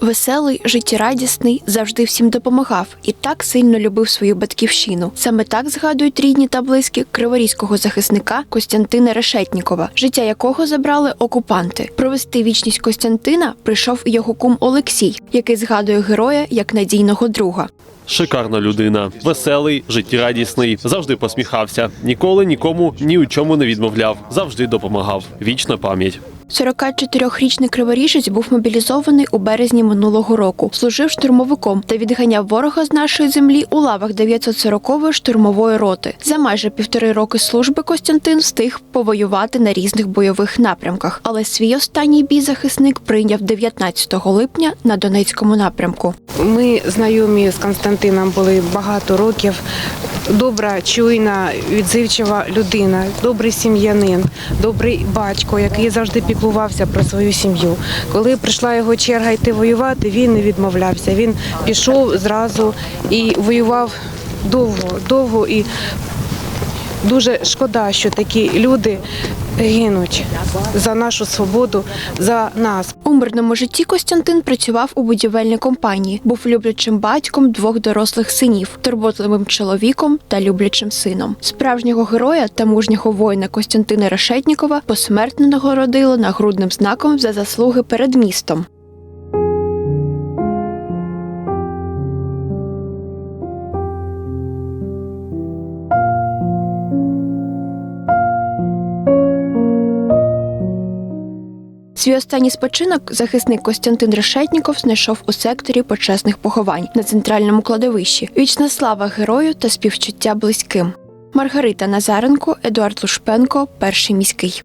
Веселий, життєрадісний, завжди всім допомагав і так сильно любив свою батьківщину. Саме так згадують рідні та близькі криворізького захисника Костянтина Решетнікова, життя якого забрали окупанти. Провести вічність Костянтина прийшов його кум Олексій, який згадує героя як надійного друга. Шикарна людина, веселий, життєрадісний, завжди посміхався. Ніколи нікому ні у чому не відмовляв, завжди допомагав. Вічна пам'ять. 44-річний криворіжець був мобілізований у березні минулого року. Служив штурмовиком та відганяв ворога з нашої землі у лавах 940-ї штурмової роти. За майже півтори роки служби Костянтин встиг повоювати на різних бойових напрямках, але свій останній бій захисник прийняв 19 липня на Донецькому напрямку. Ми знайомі з Константином були багато років. Добра, чуйна, відзивчива людина, добрий сім'янин, добрий батько, який завжди піклувався про свою сім'ю. Коли прийшла його черга йти воювати, він не відмовлявся. Він пішов зразу і воював довго, довго і дуже шкода, що такі люди гинуть за нашу свободу, за нас. У мирному житті Костянтин працював у будівельній компанії, був люблячим батьком двох дорослих синів, турботливим чоловіком та люблячим сином. Справжнього героя та мужнього воїна Костянтина Решетнікова посмертно нагородили нагрудним знаком за заслуги перед містом. Свій останній спочинок захисник Костянтин Решетніков знайшов у секторі почесних поховань на центральному кладовищі. Вічна слава герою та співчуття близьким. Маргарита Назаренко, Едуард Лушпенко, перший міський.